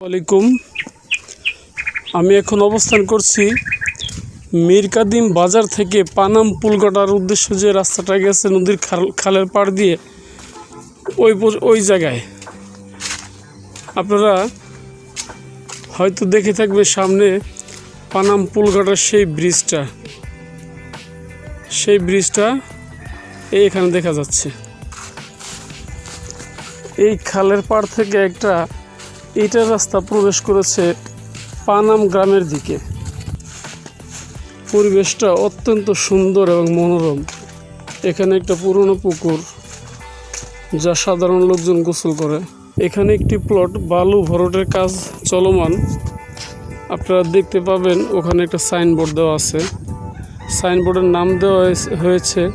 আলাইকুম। আমি এখন অবস্থান করছি মীর কাদিম বাজার থেকে পানাম পুল পুলকাটার উদ্দেশ্য যে রাস্তাটা গেছে নদীর খাল খালের পাড় দিয়ে ওই ওই জায়গায়। আপনারা হয়তো দেখে থাকবে সামনে পানাম পুলকাটার সেই ব্রিজটা। সেই ব্রিজটা এখানে দেখা যাচ্ছে। এই খালের পাড় থেকে একটা ইটের রাস্তা প্রবেশ করেছে পানাম গ্রামের দিকে। পরিবেশটা অত্যন্ত সুন্দর এবং মনোরম। এখানে একটা পুরনো পুকুর যা সাধারণ লোকজন গোসল করে। এখানে একটি প্লট বালু ভরটের কাজ চলমান। আপনারা দেখতে পাবেন ওখানে একটা সাইনবোর্ড দেওয়া আছে। সাইনবোর্ডের নাম দেওয়া হয়েছে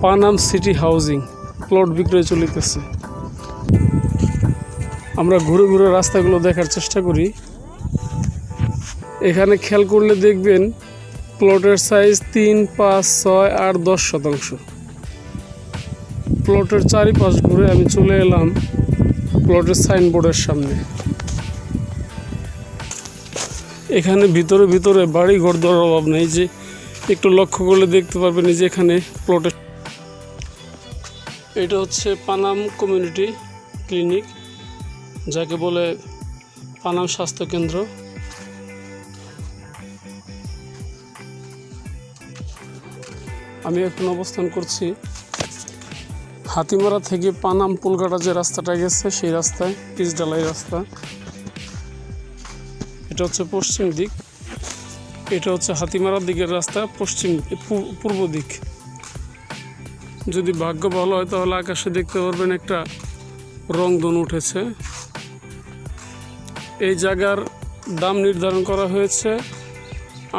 পানাম সিটি হাউজিং। প্লট বিক্রয় চলিতেছে। আমরা ঘুরে ঘুরে রাস্তাগুলো দেখার চেষ্টা করি। এখানে খেয়াল করলে দেখবেন প্লটের সাইজ তিন, পাঁচ, ছয় আট দশ শতাংশ। প্লটের চারিপাশ ঘুরে আমি চলে এলাম প্লটের সাইনবোর্ডের সামনে। এখানে ভিতরে ভিতরে বাড়ি ঘর দেওয়ার অভাব নেই যে একটু লক্ষ্য করলে দেখতে পারবেন যে এখানে প্লটের এটা হচ্ছে পানাম কমিউনিটি ক্লিনিক। যাকে বলে পানাম স্বাস্থ্য কেন্দ্র। আমি এখন অবস্থান করছি হাতিমারা থেকে পানাম পুলকাটা যে রাস্তাটা গেছে, সেই রাস্তায়, পিচডালাই রাস্তা। এটা হচ্ছে পশ্চিম দিক। এটা হচ্ছে হাতিমারার দিকের রাস্তা, পশ্চিম পূর্ব দিক। যদি ভাগ্য ভালো হয়, তাহলে আকাশে দেখতে পারবেন একটা রং রংধনু উঠেছে। এই জায়গার দাম নির্ধারণ করা হয়েছে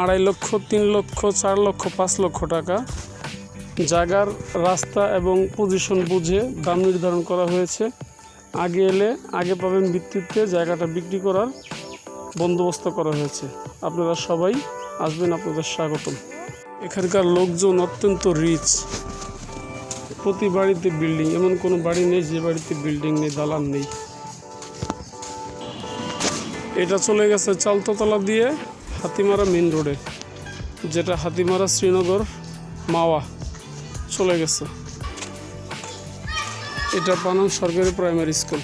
আড়াই লক্ষ, তিন লক্ষ, চার লক্ষ, পাঁচ লক্ষ টাকা। জায়গার রাস্তা এবং পজিশন বুঝে দাম নির্ধারণ করা হয়েছে। আগে এলে আগে পাবেন ভিত্তিতে জায়গাটা বিক্রি করার বন্দোবস্ত করা হয়েছে। আপনারা সবাই আসবেন, আপনাদের স্বাগতম। এখানকার লোকজন অত্যন্ত রিচ প্রতি বাড়িতে বিল্ডিং এমন কোনো বাড়ি নেই যে বাড়িতে বিল্ডিং নেই, দালান নেই। এটা চলে গেছে চালততলা দিয়ে হাতিমারা মেন রোডে, যেটা হাতিমারা শ্রীনগর মাওয়া চলে গেছে। এটা পানাম সরকারি প্রাইমারি স্কুল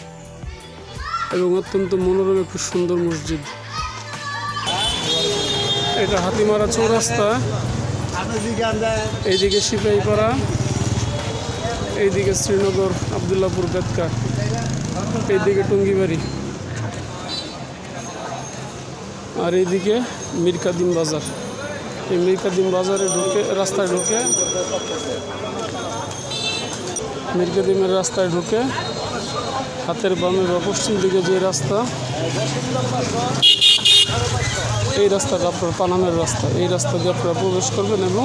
এবং অত্যন্ত মনোরম খুব সুন্দর মসজিদ। এটা হাতিমারা চৌরাস্তা, এইদিকে সিপাহীপাড়া এইদিকে শ্রীনগর আবদুল্লাপুর বেদকা এইদিকে টঙ্গিবাড়ি। আর এইদিকে মিরকাদিম বাজার। এই মিরকাদিম বাজারে ঢুকে, রাস্তায় ঢুকে, মিরকাদিমের রাস্তায় ঢুকে, হাতের বামে বা পশ্চিম দিকে যে রাস্তা, এই রাস্তাটা আপনার পানামের রাস্তা। এই রাস্তা দিয়ে আপনারা প্রবেশ করবেন এবং